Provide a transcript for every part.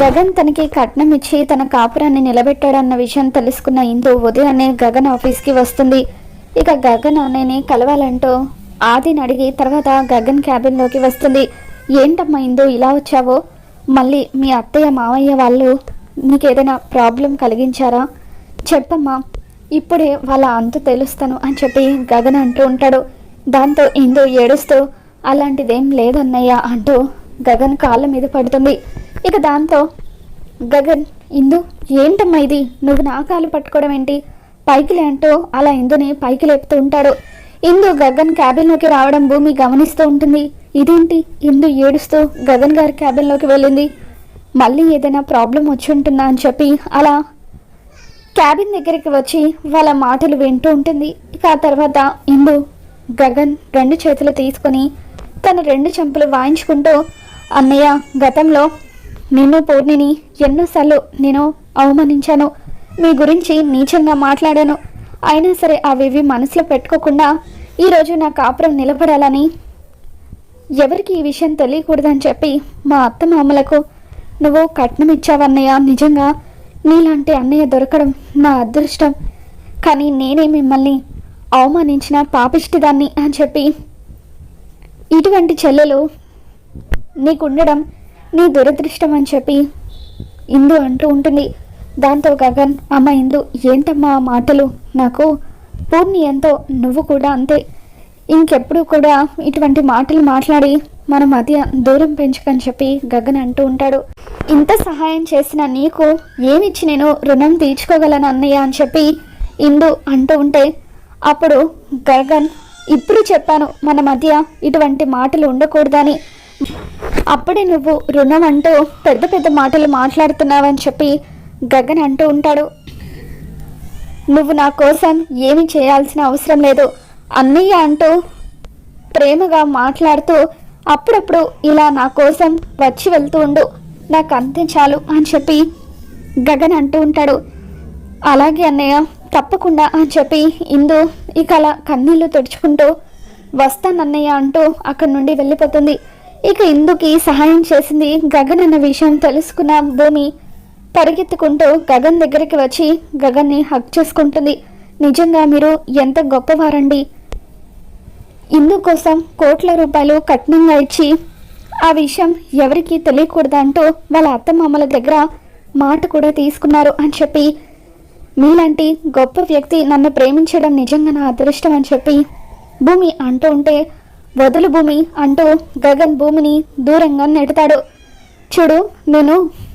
గగన్ తనకి కట్నం ఇచ్చి తన కాపురాన్ని నిలబెట్టాడన్న విషయం తెలుసుకున్న ఇందు ఉదయాన్నే గగన్ ఆఫీస్కి వస్తుంది. ఇక గగన్ అనేని కలవాలంటూ ఆదిని అడిగి తర్వాత గగన్ క్యాబిన్లోకి వస్తుంది. ఏంటమ్మా ఇందు ఇలా వచ్చావో? మళ్ళీ మీ అత్తయ్య మావయ్య వాళ్ళు నీకేదైనా ప్రాబ్లం కలిగించారా? చెప్పమ్మా ఇప్పుడే వాళ్ళ అంతు తెలుస్తాను అని చెప్పి గగన్ అంటూ ఉంటాడు. దాంతో ఇందు ఏడుస్తూ అలాంటిదేం లేదన్నయ్య అంటూ గగన్ కాళ్ళ మీద పడుతుంది. ఇక దాంతో గగన్ ఇందు ఏంటమ్మా ఇది? నువ్వు నా కాలు పట్టుకోవడం ఏంటి? పైకి లేంటో అలా ఇందుని పైకి లేపుతూ ఉంటాడు. ఇందు గగన్ క్యాబిన్లోకి రావడం భూమి గమనిస్తూ ఉంటుంది. ఇదేంటి? ఇందు ఏడుస్తూ గగన్ గారి క్యాబిన్లోకి వెళ్ళింది. మళ్ళీ ఏదైనా ప్రాబ్లం వచ్చి ఉంటుందా? అని చెప్పి అలా క్యాబిన్ దగ్గరికి వచ్చి వాళ్ళ మాటలు వింటూ ఉంటుంది. ఇక ఆ తర్వాత ఇందు గగన్ రెండు చేతులు తీసుకొని తన రెండు చెంపలు వాయించుకుంటూ అన్నయ్య గతంలో నిన్ను పూర్ణిని ఎన్నోసార్లు నేను అవమానించాను. మీ గురించి నీచంగా మాట్లాడాను. అయినా సరే అవేవి మనసులో పెట్టుకోకుండా ఈరోజు నా కాపురం నిలబడాలని ఎవరికి ఈ విషయం తెలియకూడదని చెప్పి మా అత్త మామలకు నువ్వు కట్నం ఇచ్చావన్నయ్య నిజంగా? నీలాంటి అన్నయ్య దొరకడం నా అదృష్టం. కానీ నేనే మిమ్మల్ని అవమానించిన పాపిష్టిదాన్ని అని చెప్పి ఇటువంటి చెల్లెలు నీకుండడం నీ దురదృష్టం అని చెప్పి ఇందు అంటూ ఉంటుంది. దాంతో గగన్ అమ్మ ఇందు ఏంటమ్మా ఆ మాటలు? నాకు పూర్ణి ఎంతో నువ్వు కూడా అంతే. ఇంకెప్పుడు కూడా ఇటువంటి మాటలు మాట్లాడి మన మధ్య దూరం పెంచుకని చెప్పి గగన్ అంటూ ఉంటాడు. ఇంత సహాయం చేసిన నీకు ఏమిచ్చి నేను రుణం తీర్చుకోగలను అన్నయ్య అని చెప్పి ఇందు అంటూ ఉంటే అప్పుడు గగన్ ఇప్పుడు చెప్పాను మన మధ్య ఇటువంటి మాటలు ఉండకూడదని. అప్పుడే నువ్వు రుణం అంటూ పెద్ద పెద్ద మాటలు మాట్లాడుతున్నావని చెప్పి గగన్ అంటూ ఉంటాడు. నువ్వు నా కోసం ఏమి చేయాల్సిన అవసరం లేదు. అన్నయ్య అంటూ ప్రేమగా మాట్లాడుతూ అప్పుడప్పుడు ఇలా నా కోసం వచ్చి వెళ్తూ ఉండు. నాకు అంతే చాలు అని చెప్పి గగన్ అంటూ ఉంటాడు. అలాగే అన్నయ్య తప్పకుండా అని చెప్పి ఇందు ఇక అలా కన్నీళ్ళు తుడుచుకుంటూ వస్తానన్నయ్య అంటూ అక్కడి నుండి వెళ్ళిపోతుంది. ఇక ఇందుకి సహాయం చేసింది గగన్ అన్న విషయం తెలుసుకున్న భూమి. పరిగెత్తుకుంటూ గగన్ దగ్గరికి వచ్చి గగన్ని హక్ చేసుకుంటుంది. నిజంగా మీరు ఎంత గొప్పవారండి. ఇందు కోసం కోట్ల రూపాయలు కఠినంగా ఇచ్చి ఆ విషయం ఎవరికీ తెలియకూడదంటూ వాళ్ళ అత్తమామల దగ్గర మాట కూడా తీసుకున్నారు అని చెప్పి. మీలాంటి గొప్ప వ్యక్తి నన్ను ప్రేమించడం నిజంగా నా అదృష్టం అని చెప్పి భూమి అంటూ ఉంటే వదులు భూమి అంటూ గగన్ భూమిని దూరంగా నెడతాడు. చూడు నేను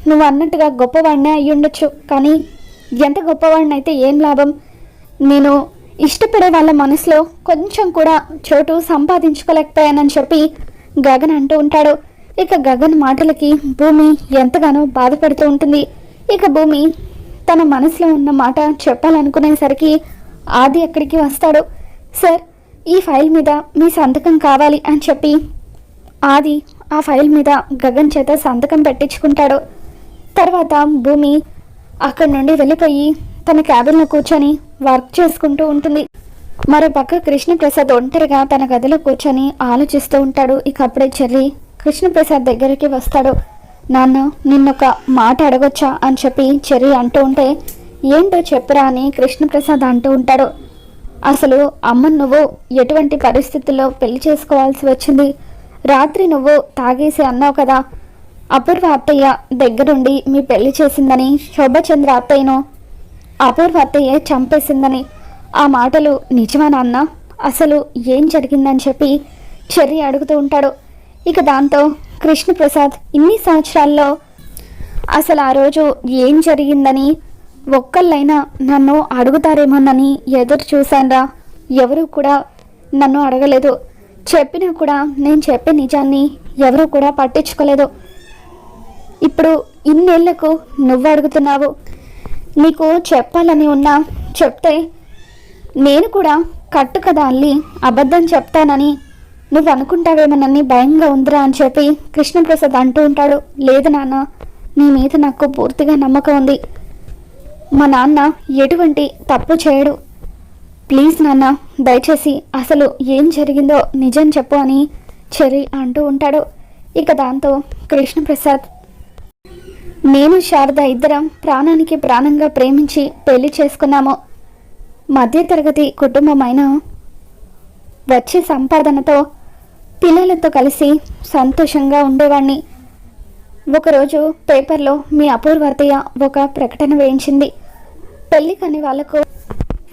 నువ్వు అన్నట్టుగా గొప్పవాడినే అయ్యుండొచ్చు కానీ ఎంత గొప్పవాడిని అయితే ఏం లాభం? నేను ఇష్టపడే వాళ్ళ మనసులో కొంచెం కూడా చోటు సంపాదించుకోలేకపోయానని చెప్పి గగన్ అంటూ ఉంటాడు. ఇక గగన్ మాటలకి భూమి ఎంతగానో బాధపడుతూ ఉంటుంది. ఇక భూమి తన మనసులో ఉన్న మాట చెప్పాలనుకునేసరికి ఆది అక్కడికి వస్తాడు. సార్ ఈ ఫైల్ మీద మీ సంతకం కావాలి అని చెప్పి ఆది ఆ ఫైల్ మీద గగన్ చేత సంతకం పెట్టించుకుంటాడు. తర్వాత భూమి అక్కడి నుండి వెళ్ళిపోయి తన క్యాబిన్లో కూర్చొని వర్క్ చేసుకుంటూ ఉంటుంది. మరో పక్క కృష్ణప్రసాద్ ఒంటరిగా తన గదిలో కూర్చొని ఆలోచిస్తూ ఉంటాడు. ఇక అప్పుడే చెర్రి కృష్ణప్రసాద్ దగ్గరికి వస్తాడు. నాన్న నిన్నొక మాట అడగొచ్చా? అని చెప్పి చెర్రి అంటూ ఉంటే ఏంటో చెప్పురా అని కృష్ణప్రసాద్ అంటూ ఉంటాడు. అసలు అమ్మ నువ్వు ఎటువంటి పరిస్థితుల్లో పెళ్ళి చేసుకోవాల్సి వచ్చింది? రాత్రి నువ్వు తాగేసి అన్నావు కదా. అపూర్వ అత్తయ్య దగ్గరుండి మీ పెళ్ళి చేసిందని శోభచంద్ర అత్తయ్యను అపూర్వ అత్తయ్య చంపేసిందని. ఆ మాటలు నిజమా నాన్న? అసలు ఏం జరిగిందని చెప్పి చెర్రి అడుగుతూ ఉంటాడు. ఇక దాంతో కృష్ణప్రసాద్ ఇన్ని సంవత్సరాల్లో అసలు ఆ రోజు ఏం జరిగిందని ఒక్కళ్ళైనా నన్ను అడుగుతారేమోనని ఎదురు చూశాన్రా. ఎవరు కూడా నన్ను అడగలేదు. చెప్పినా కూడా నేను చెప్పే నిజాన్ని ఎవరు కూడా పట్టించుకోలేదు. ఇప్పుడు ఇన్నేళ్ళకు నువ్వు అడుగుతున్నావు. నీకు చెప్పాలని ఉన్నా చెప్తే నేను కూడా కట్టు కదా అల్లి అబద్ధం చెప్తానని నువ్వు అనుకుంటావేమోనని భయంగా ఉందిరా అని చెప్పి కృష్ణప్రసాద్ అంటూ ఉంటాడు. లేదు నాన్న నీ మీద నాకు పూర్తిగా నమ్మకం ఉంది. మా నాన్న ఎటువంటి తప్పు చేయడు. ప్లీజ్ నాన్న దయచేసి అసలు ఏం జరిగిందో నిజం చెప్పు అని చెర్రీ అంటూ ఉంటాడు. ఇక దాంతో కృష్ణప్రసాద్ నేను శారద ఇద్దరం ప్రాణానికి ప్రాణంగా ప్రేమించి పెళ్ళి చేసుకున్నాము. మధ్యతరగతి కుటుంబమైన వచ్చే సంపాదనతో పిల్లలతో కలిసి సంతోషంగా ఉండేవాణ్ణి. ఒకరోజు పేపర్లో మీ అపూర్వతయ్య ఒక ప్రకటన వేయించింది. పెళ్ళి కాని వాళ్ళకు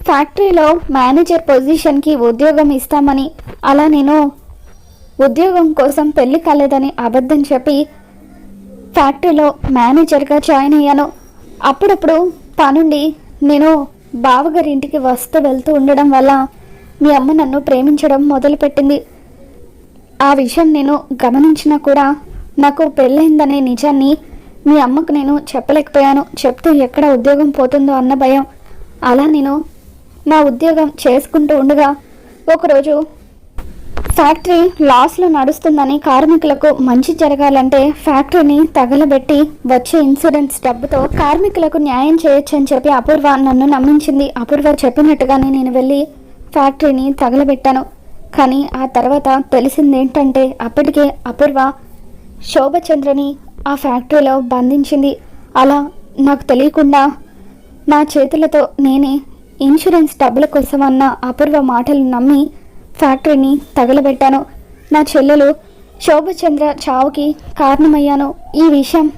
ఫ్యాక్టరీలో మేనేజర్ పొజిషన్కి ఉద్యోగం ఇస్తామని అలా నేను ఉద్యోగం కోసం పెళ్ళి కాలేదని అబద్ధం చెప్పి ఫ్యాక్టరీలో మేనేజర్గా జాయిన్ అయ్యాను. అప్పుడప్పుడు పనుండి నేను బావగారింటికి వస్తూ వెళ్తూ ఉండడం వల్ల మీ అమ్మ నన్ను ప్రేమించడం మొదలుపెట్టింది. ఆ విషయం నేను గమనించినా కూడా నాకు పెళ్ళైందనే నిజాన్ని మీ అమ్మకు నేను చెప్పలేకపోయాను. చెప్తే ఎక్కడ ఉద్యోగం పోతుందో అన్న భయం. అలా నేను నా ఉద్యోగం చేసుకుంటూ ఉండగా ఒకరోజు ఫ్యాక్టరీ లాస్లో నడుస్తుందని కార్మికులకు మంచి జరగాలంటే ఫ్యాక్టరీని తగలబెట్టి వచ్చే ఇన్సూరెన్స్ డబ్బుతో కార్మికులకు న్యాయం చేయొచ్చని చెప్పి అపూర్వ నన్ను నమ్మించింది. అపూర్వ చెప్పినట్టుగానే నేను వెళ్ళి ఫ్యాక్టరీని తగలబెట్టాను. కానీ ఆ తర్వాత తెలిసింది ఏంటంటే అప్పటికే అపూర్వ శోభచంద్రని ఆ ఫ్యాక్టరీలో బంధించింది. అలా నాకు తెలియకుండా నా చేతులతో నేనే ఇన్సూరెన్స్ డబ్బుల కోసం అన్న అపూర్వ మాటలు నమ్మి ఫ్యాక్టరీని తగలబెట్టాను. నా చెల్లెలు శోభచంద్ర చావుకి కారణమయ్యాను. ఈ విషయం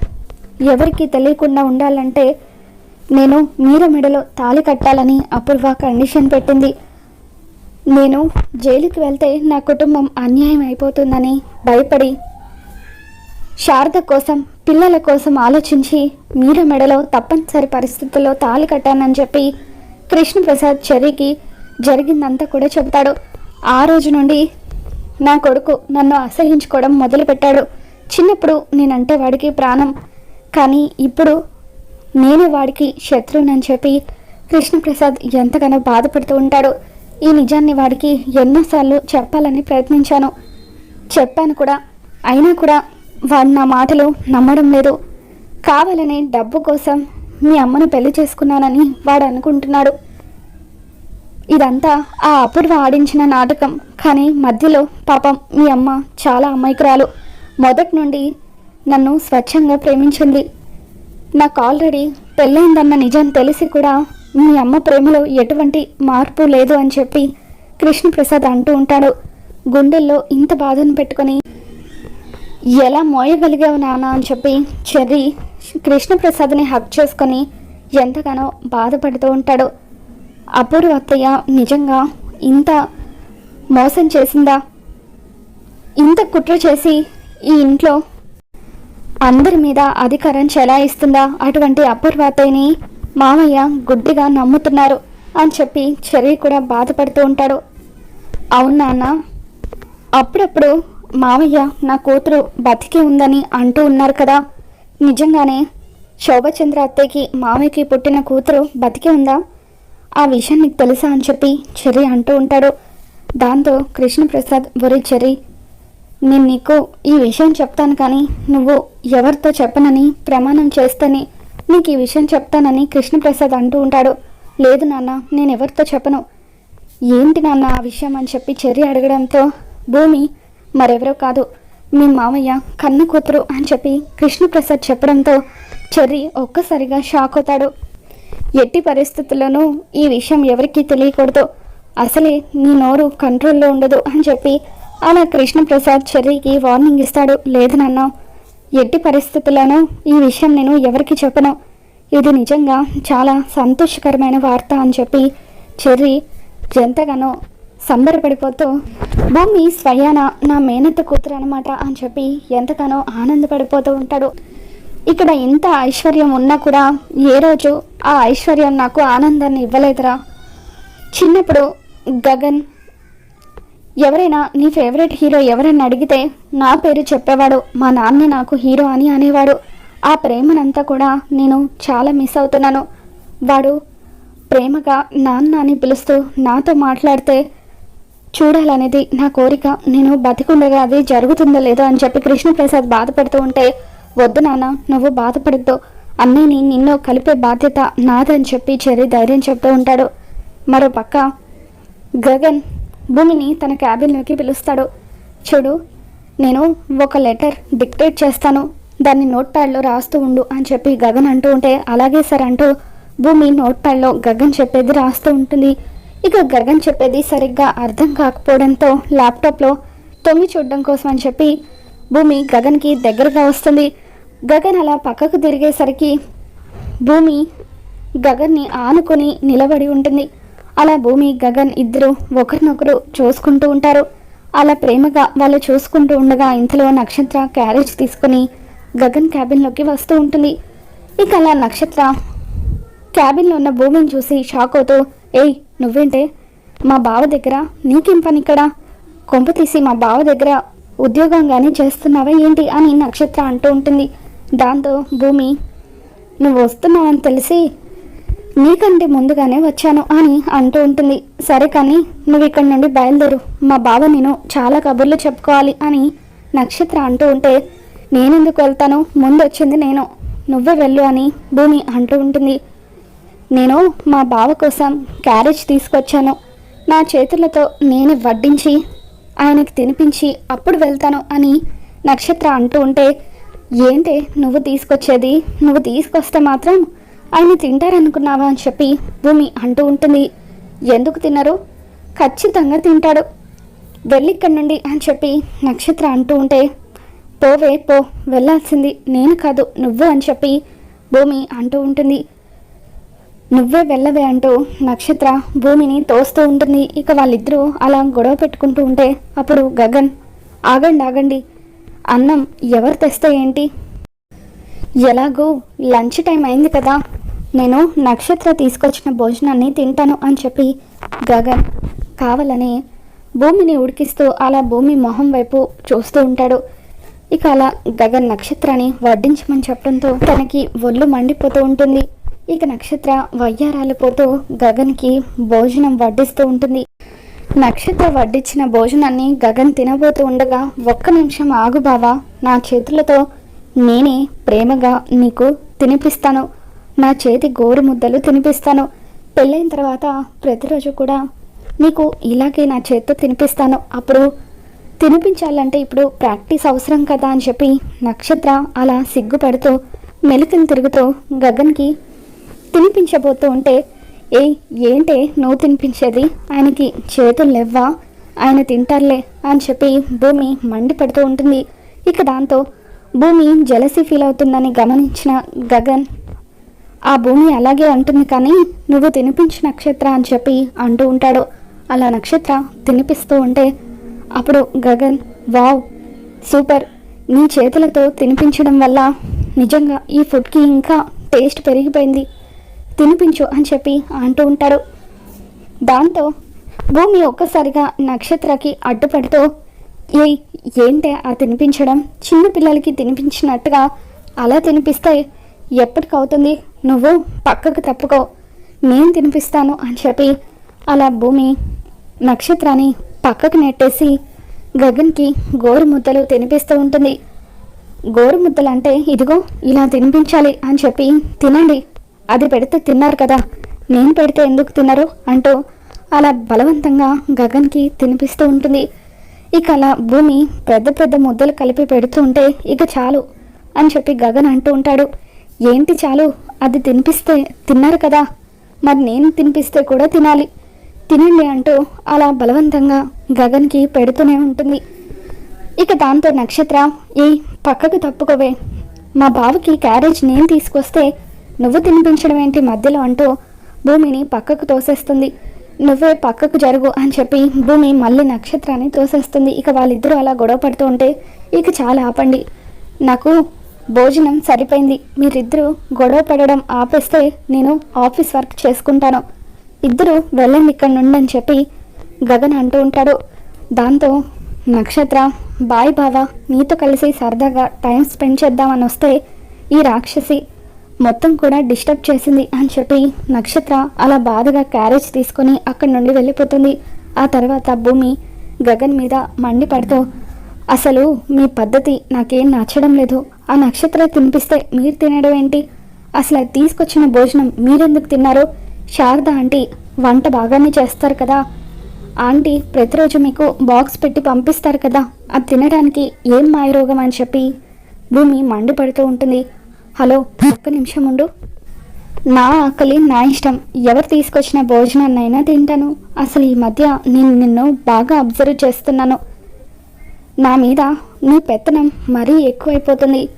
ఎవరికి తెలియకుండా ఉండాలంటే నేను మీర మెడలో తాళి కట్టాలని అపూర్వ కండిషన్ పెట్టింది. నేను జైలుకి వెళ్తే నా కుటుంబం అన్యాయం అయిపోతుందని భయపడి శారద కోసం పిల్లల కోసం ఆలోచించి మీర మెడలో తప్పనిసరి పరిస్థితుల్లో తాళి కట్టానని చెప్పి కృష్ణప్రసాద్ చెర్రీకి జరిగిందంతా కూడా చెబుతాడు. ఆ రోజు నుండి నా కొడుకు నన్ను అసహించుకోవడం మొదలుపెట్టాడు. చిన్నప్పుడు నేనంటే వాడికి ప్రాణం. కానీ ఇప్పుడు నేను వాడికి శత్రువునని చెప్పి కృష్ణప్రసాద్ ఎంతగానో బాధపడుతూ ఉంటాడు. ఈ నిజాన్ని వాడికి ఎన్నోసార్లు చెప్పాలని ప్రయత్నించాను. చెప్పాను కూడా. అయినా కూడా వాడు నా మాటలు నమ్మడం లేదు. కావాలని డబ్బు కోసం మీ అమ్మను పెళ్ళి చేసుకున్నానని వాడు అనుకుంటున్నాడు. ఇదంతా ఆ అపూర్వ ఆడించిన నాటకం. కానీ మధ్యలో పాపం మీ అమ్మ చాలా అమాయకురాలు. మొదటి నుండి నన్ను స్వచ్ఛంగా ప్రేమించింది. నాకు ఆల్రెడీ పెళ్ళైందన్న నిజం తెలిసి కూడా మీ అమ్మ ప్రేమలో ఎటువంటి మార్పు లేదు అని చెప్పి కృష్ణప్రసాద్ అంటూ ఉంటాడు. గుండెల్లో ఇంత బాధను పెట్టుకొని ఎలా మోయగలిగావు నాన్న అని చెప్పి చెర్రీ కృష్ణప్రసాద్ని హక్ చేసుకొని ఎంతగానో బాధపడుతూ ఉంటాడు. అపూర్వ అత్తయ్య నిజంగా ఇంత మోసం చేసిందా? ఇంత కుట్ర చేసి ఈ ఇంట్లో అందరి మీద అధికారం చెలాయిస్తుందా? అటువంటి అపూర్వ అత్తయ్యని మామయ్య గుడ్డిగా నమ్ముతున్నారు అని చెప్పి చెర్రీ కూడా బాధపడుతూ ఉంటాడు. అవును నాన్న అప్పుడప్పుడు మావయ్య నా కూతురు బతికి ఉందని అంటూ ఉన్నారు కదా. నిజంగానే శోభచంద్ర అత్తయ్యకి మామయ్యకి పుట్టిన కూతురు బతికి ఉందా? ఆ విషయం నీకు తెలుసా అని చెప్పి చెర్రి అంటూ ఉంటాడు. దాంతో కృష్ణప్రసాద్ ఒరి చెర్రి నేను నీకు ఈ విషయం చెప్తాను కానీ నువ్వు ఎవరితో చెప్పనని ప్రమాణం చేస్తేనే నీకు ఈ విషయం చెప్తానని కృష్ణప్రసాద్ అంటూ ఉంటాడు. లేదు నాన్న నేను ఎవరితో చెప్పను? ఏంటి నాన్న ఆ విషయం అని చెప్పి చెర్రి అడగడంతో భూమి మరెవరో కాదు. మీ మామయ్య కన్న కూతురు అని చెప్పి కృష్ణప్రసాద్ చెప్పడంతో చెర్రి ఒక్కసారిగా షాక్ అవుతాడు. ఎట్టి పరిస్థితుల్లోనూ ఈ విషయం ఎవరికీ తెలియకూడదు. అసలే నీ నోరు కంట్రోల్లో ఉండదు అని చెప్పి అలా కృష్ణప్రసాద్ చెర్రీకి వార్నింగ్ ఇస్తాడు. లేదు నాన్న ఎట్టి పరిస్థితుల్లోనూ ఈ విషయం నేను ఎవరికి చెప్పను. ఇది నిజంగా చాలా సంతోషకరమైన వార్త అని చెప్పి చెర్రీ ఎంతగానో సంబరపడిపోతూ భూమి స్వయాన నా మేనత్త కూతురు అనమాట అని చెప్పి ఎంతగానో ఆనందపడిపోతూ ఉంటాడు. ఇక్కడ ఇంత ఐశ్వర్యం ఉన్నా కూడా ఏ రోజు ఆ ఐశ్వర్యం నాకు ఆనందాన్ని ఇవ్వలేదురా. చిన్నప్పుడు గగన్ ఎవరైనా నీ ఫేవరెట్ హీరో ఎవరైనా అడిగితే నా పేరు చెప్పేవాడు మా నాన్నే నాకు హీరో అని అనేవాడు. ఆ ప్రేమనంతా కూడా నేను చాలా మిస్ అవుతున్నాను. వాడు ప్రేమగా నాన్న అని పిలుస్తూ నాతో మాట్లాడితే చూడాలనేది నా కోరిక. నేను బతికుండగా అది జరుగుతుందో లేదో అని చెప్పి కృష్ణప్రసాద్ బాధపడుతూ ఉంటే వద్దు నాన్న నువ్వు బాధపడద్దు. అన్నయ్యని నిన్ను కలిపే బాధ్యత నాదని చెప్పి చెర్రీ ధైర్యం చెప్తూ ఉంటాడు. మరో పక్క గగన్ భూమిని తన క్యాబిన్లోకి పిలుస్తాడు. చూడు నేను ఒక లెటర్ డిక్టేట్ చేస్తాను. దాన్ని నోట్ ప్యాడ్లో రాస్తూ ఉండు అని చెప్పి గగన్ అంటూ ఉంటే అలాగే సార్ అంటూ భూమి నోట్ ప్యాడ్లో గగన్ చెప్పేది రాస్తూ ఉంటుంది. ఇక గగన్ చెప్పేది సరిగ్గా అర్థం కాకపోవడంతో ల్యాప్టాప్లో తొంగి చూడడం కోసం అని చెప్పి భూమి గగన్కి దగ్గరగా వస్తుంది. గగన్ అలా పక్కకు తిరిగేసరికి భూమి గగన్ని ఆనుకొని నిలబడి ఉంటుంది. అలా భూమి గగన్ ఇద్దరు ఒకరినొకరు చూసుకుంటూ ఉంటారు. అలా ప్రేమగా వాళ్ళు చూసుకుంటూ ఉండగా ఇంతలో నక్షత్ర క్యారేజ్ తీసుకుని గగన్ క్యాబిన్లోకి వస్తూ ఉంటుంది. ఇక అలా నక్షత్ర క్యాబిన్లో ఉన్న భూమిని చూసి షాక్ అవుతూ ఏయ్ నువ్వేంటే? మా బావ దగ్గర నీకేం పని ఇక్కడ కొంప తీసి మా బావ దగ్గర ఉద్యోగం కానీ చేస్తున్నావా ఏంటి అని నక్షత్ర అంటూ ఉంటుంది. దాంతో భూమి నువ్వు వస్తున్నావని తెలిసి నీకంటే ముందుగానే వచ్చాను అని అంటూ ఉంటుంది. సరే కానీ నువ్వు ఇక్కడ నుండి బయలుదేరు. మా బావ నేను చాలా కబుర్లు చెప్పుకోవాలి అని నక్షత్ర అంటూ ఉంటే నేనెందుకు వెళ్తాను? ముందు వచ్చింది నేను. నువ్వే వెళ్ళు అని భూమి అంటూ ఉంటుంది. నేను మా బావ కోసం క్యారేజ్ తీసుకొచ్చాను. నా చేతులతో నేనే వడ్డించి ఆయనకి తినిపించి అప్పుడు వెళ్తాను అని నక్షత్ర అంటూ ఉంటే ఏంటే నువ్వు తీసుకొచ్చేది? నువ్వు తీసుకొస్తే మాత్రం ఆయన తింటారనుకున్నావా? అని చెప్పి భూమి అంటూ ఉంటుంది. ఎందుకు తినరు? ఖచ్చితంగా తింటాడు. వెళ్ళిక్కడి నుండి అని చెప్పి నక్షత్ర అంటూ ఉంటే పోవే పో వెళ్ళాల్సింది నేను కాదు నువ్వు అని చెప్పి భూమి అంటూ ఉంటుంది. నువ్వే వెళ్ళవే అంటూ నక్షత్ర భూమిని తోస్తూ ఉంటుంది. ఇక వాళ్ళిద్దరూ అలా గొడవ పెట్టుకుంటూ ఉంటే అప్పుడు గగన్ ఆగండి ఆగండి. అన్నం ఎవరు తెస్తే ఏంటి? ఎలాగో లంచ్ టైం అయింది కదా. నేను నక్షత్ర తీసుకొచ్చిన భోజనాన్ని తింటాను అని చెప్పి గగన్ కావాలని భూమిని ఉడికిస్తూ అలా భూమి మొహం వైపు చూస్తూ ఉంటాడు. ఇక అలా గగన్ నక్షత్రాన్ని వడ్డించమని చెప్పడంతో తనకి ఒళ్ళు మండిపోతూ ఉంటుంది. ఇక నక్షత్ర వయ్యారాలు పోతూ గగన్కి భోజనం వడ్డిస్తూ ఉంటుంది. నక్షత్ర వడ్డించిన భోజనాన్ని గగన్ తినబోతూ ఉండగా ఒక్క నిమిషం ఆగు బావా నా చేతులతో నేనే ప్రేమగా నీకు తినిపిస్తాను. నా చేతి గోరు ముద్దలు తినిపిస్తాను. పెళ్ళైన తర్వాత ప్రతిరోజు కూడా నీకు ఇలాగే నా చేత్తో తినిపిస్తాను. అప్పుడు తినిపించాలంటే ఇప్పుడు ప్రాక్టీస్ అవసరం కదా అని చెప్పి నక్షత్ర అలా సిగ్గుపడుతూ మెలికలు తిరుగుతూ గగన్కి తినిపించబోతూ ఉంటే ఏ ఏంటే నువ్వు తినిపించేది? ఆయనకి చేతులు లేవ్వా? ఆయన తింటారులే అని చెప్పి భూమి మండిపడుతూ ఉంటుంది. ఇక దాంతో భూమి జలసి ఫీల్ అవుతుందని గమనించిన గగన్ ఆ భూమి అలాగే అంటుంది కానీ నువ్వు తినిపించు నక్షత్ర అని చెప్పి అంటూ ఉంటాడు. అలా నక్షత్ర తినిపిస్తూ ఉంటే అప్పుడు గగన్ వావ్ సూపర్! నీ చేతులతో తినిపించడం వల్ల నిజంగా ఈ ఫుడ్కి ఇంకా టేస్ట్ పెరిగిపోయింది. తినిపించు అని చెప్పి అంటూ ఉంటాడు. దాంతో భూమి ఒక్కసారిగా నక్షత్రకి అడ్డుపడుతూ ఏ ఏంటే ఆ తినిపించడం? చిన్న పిల్లలకి తినిపించినట్టుగా అలా తినిపిస్తే ఎప్పటికవుతుంది? నువ్వు పక్కకు తప్పుకో. నేను తినిపిస్తాను అని చెప్పి అలా భూమి నక్షత్రాన్ని పక్కకు నెట్టేసి గగన్కి గోరు ముద్దలు తినిపిస్తూ ఉంటుంది. గోరు ముద్దలు అంటే ఇదిగో ఇలా తినిపించాలి అని చెప్పి తినండి అది పెడితే తిన్నారు కదా. నేను పెడితే ఎందుకు తిన్నారు అంటూ అలా బలవంతంగా గగన్కి తినిపిస్తూ ఉంటుంది. ఇక అలా భూమి పెద్ద పెద్ద ముద్దలు కలిపి పెడుతూ ఉంటే ఇక చాలు అని చెప్పి గగన్ అంటూ ఉంటాడు. ఏంటి చాలు? అది తినిపిస్తే తిన్నారు కదా. మరి నేను తినిపిస్తే కూడా తినాలి. తినండి అంటూ అలా బలవంతంగా గగన్కి పెడుతూనే ఉంటుంది. ఇక దాంతో నక్షత్ర ఈ పక్కకు తప్పుకోవే. మా బావకి క్యారేజ్ నేను తీసుకొస్తే నువ్వు తినిపించడం ఏంటి మధ్యలో అంటూ భూమిని పక్కకు తోసేస్తుంది. నువ్వే పక్కకు జరుగు అని చెప్పి భూమి మళ్ళీ నక్షత్రాన్ని తోసేస్తుంది. ఇక వాళ్ళిద్దరూ అలా గొడవ పడుతూ ఉంటే ఇక చాలా ఆపండి. నాకు భోజనం సరిపోయింది. మీరిద్దరూ గొడవ పడడం ఆపేస్తే నేను ఆఫీస్ వర్క్ చేసుకుంటాను. ఇద్దరు వెళ్ళండి ఇక్కడ నుండి అని చెప్పి గగన్ అంటూ ఉంటాడు. దాంతో నక్షత్ర బాయ్ బావా నీతో కలిసి సరదాగా టైం స్పెండ్ చేద్దామని వస్తే ఈ రాక్షసి మొత్తం కూడా డిస్టర్బ్ చేసింది అని చెప్పి నక్షత్ర అలా బాధగా క్యారేజ్ తీసుకొని అక్కడి నుండి వెళ్ళిపోతుంది. ఆ తర్వాత భూమి గగన్ మీద మండిపడుతూ అసలు మీ పద్ధతి నాకేం నచ్చడం లేదు. ఆ నక్షత్రం తినిపిస్తే మీరు తినడం ఏంటి? అసలు తీసుకొచ్చిన భోజనం మీరెందుకు తిన్నారు? శారద ఆంటీ వంట బాగానే చేస్తారు కదా. ఆంటీ ప్రతిరోజు మీకు బాక్స్ పెట్టి పంపిస్తారు కదా. అది తినడానికి ఏం మాయరోగం అని చెప్పి భూమి మండిపడుతూ ఉంటుంది. హలో ఒక్క నిమిషం ఉండు. నా ఆకలి నా ఇష్టం. ఎవరు తీసుకొచ్చిన భోజనాన్నైనా తింటాను. అసలు ఈ మధ్య నేను నిన్ను బాగా అబ్జర్వ్ చేస్తున్నాను. నా మీద నీ పెత్తనం మరీ ఎక్కువైపోతుంది.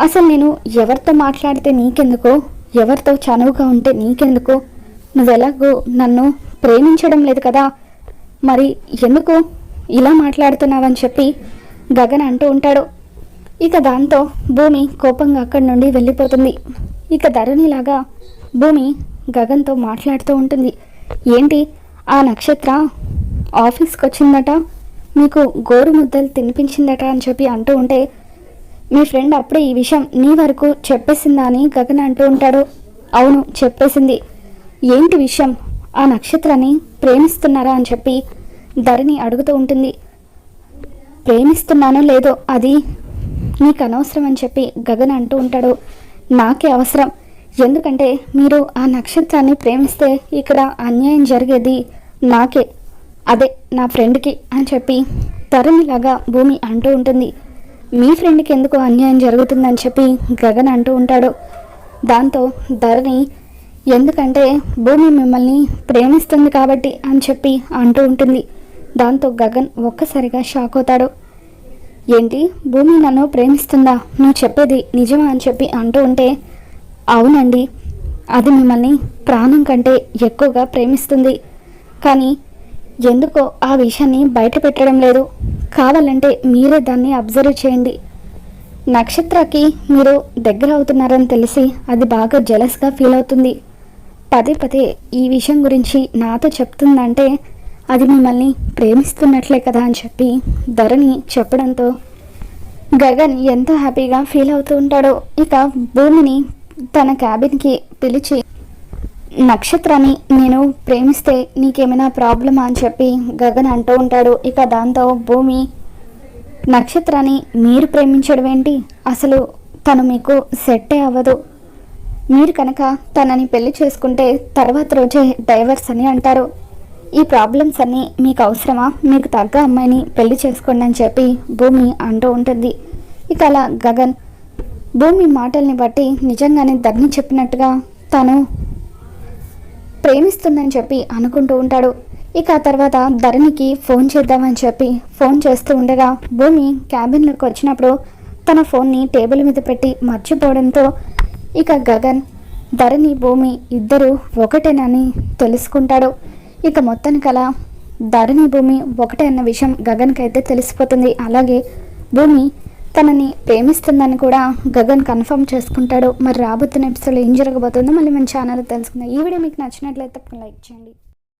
అసలు నేను ఎవరితో మాట్లాడితే నీకెందుకు? ఎవరితో చనువుగా ఉంటే నీకెందుకు? నువ్వెలాగో నన్ను ప్రేమించడం లేదు కదా? మరి ఎందుకు ఇలా మాట్లాడుతున్నావని చెప్పి గగన్ అంటూ ఉంటాడు. ఇక దాంతో భూమి కోపంగా అక్కడి నుండి వెళ్ళిపోతుంది. ఇక ధరణిలాగా భూమి గగన్తో మాట్లాడుతూ ఉంటుంది. ఏంటి? ఆ నక్షత్ర ఆఫీస్కి వచ్చిందట మీకు గోరు ముద్దలు తినిపించిందట అని చెప్పి అంటూ ఉంటే మీ ఫ్రెండ్ అప్పుడే ఈ విషయం నీ వరకు చెప్పేసిందా అని గగన్ అంటూ ఉంటాడు. అవును చెప్పేసింది. ఏంటి విషయం? ఆ నక్షత్రాన్ని ప్రేమిస్తున్నారా అని చెప్పి ధరణి అడుగుతూ ఉంటుంది. ప్రేమిస్తున్నానో లేదో అది నీకు అనవసరం అని చెప్పి గగన్ అంటూ ఉంటాడు. నాకే అవసరం. ఎందుకంటే మీరు ఆ నక్షత్రాన్ని ప్రేమిస్తే ఇక్కడ అన్యాయం జరిగేది నాకే. అదే నా ఫ్రెండ్కి అని చెప్పి తరుణిలాగా భూమి అంటూ ఉంటుంది. మీ ఫ్రెండ్కి ఎందుకు అన్యాయం జరుగుతుందని చెప్పి గగన్ అంటూ ఉంటాడు. దాంతో ధరణి ఎందుకంటే భూమి మిమ్మల్ని ప్రేమిస్తుంది కాబట్టి అని చెప్పి అంటూ ఉంటుంది. దాంతో గగన్ ఒక్కసారిగా షాక్ అవుతాడు. ఏంటి? భూమి నన్ను ప్రేమిస్తుందా? నువ్వు చెప్పేది నిజమా అని చెప్పి అంటూ ఉంటే అవునండి. అది మిమ్మల్ని ప్రాణం కంటే ఎక్కువగా ప్రేమిస్తుంది. కానీ ఎందుకో ఆ విషయాన్ని బయట పెట్టడం లేదు. కావాలంటే మీరే దాన్ని అబ్జర్వ్ చేయండి. నక్షత్రకి మీరు దగ్గర అవుతున్నారని తెలిసి అది బాగా జలస్గా ఫీల్ అవుతుంది. పదే పదే ఈ విషయం గురించి నాతో చెప్తుందంటే అది మిమ్మల్ని ప్రేమిస్తున్నట్లే కదా అని చెప్పి ధరణి చెప్పడంతో గగన్ ఎంతో హ్యాపీగా ఫీల్ అవుతూ ఉంటాడో ఇక భూమిని తన క్యాబిన్కి పిలిచి నక్షత్రాన్ని నేను ప్రేమిస్తే నీకేమైనా ప్రాబ్లమా? అని చెప్పి గగన్ అంటూ ఉంటాడు. ఇక దాంతో భూమి నక్షత్రాన్ని మీరు ప్రేమించడం ఏంటి? అసలు తను మీకు సెట్టే అవ్వదు. మీరు కనుక తనని పెళ్ళి చేసుకుంటే తర్వాత రోజే డైవర్స్ అని అంటారు. ఈ ప్రాబ్లమ్స్ అన్నీ మీకు అవసరమా? మీకు తగ్గ అమ్మాయిని పెళ్ళి చేసుకోండి అని చెప్పి భూమి అంటూ ఉంటుంది. ఇక అలా గగన్ భూమి మాటల్ని బట్టి నిజంగానే ధర్ని చెప్పినట్టుగా తను ప్రేమిస్తుందని చెప్పి అనుకుంటూ ఉంటాడు. ఇక ఆ తర్వాత ధరణికి ఫోన్ చేద్దామని చెప్పి ఫోన్ చేస్తూ ఉండగా భూమి క్యాబిన్లోకి వచ్చినప్పుడు తన ఫోన్ని టేబుల్ మీద పెట్టి మర్చిపోవడంతో ఇక గగన్ ధరణి భూమి ఇద్దరు ఒకటేనని తెలుసుకుంటాడు. ఇక మొత్తానికి అలా ధరణి భూమి ఒకటే అన్న విషయం గగన్కి అయితే తెలిసిపోతుంది. అలాగే భూమి తనని ప్రేమిస్తుందని కూడా గగన్ కన్ఫర్మ్ చేసుకుంటాడు. మరి రాబోతున్న ఎపిసోడ్లో ఏం జరగబోతుందో మళ్ళీ మన ఛానల్ తెలుసుకుందాం. ఈ వీడియో మీకు నచ్చినట్లయితే లైక్ చేయండి.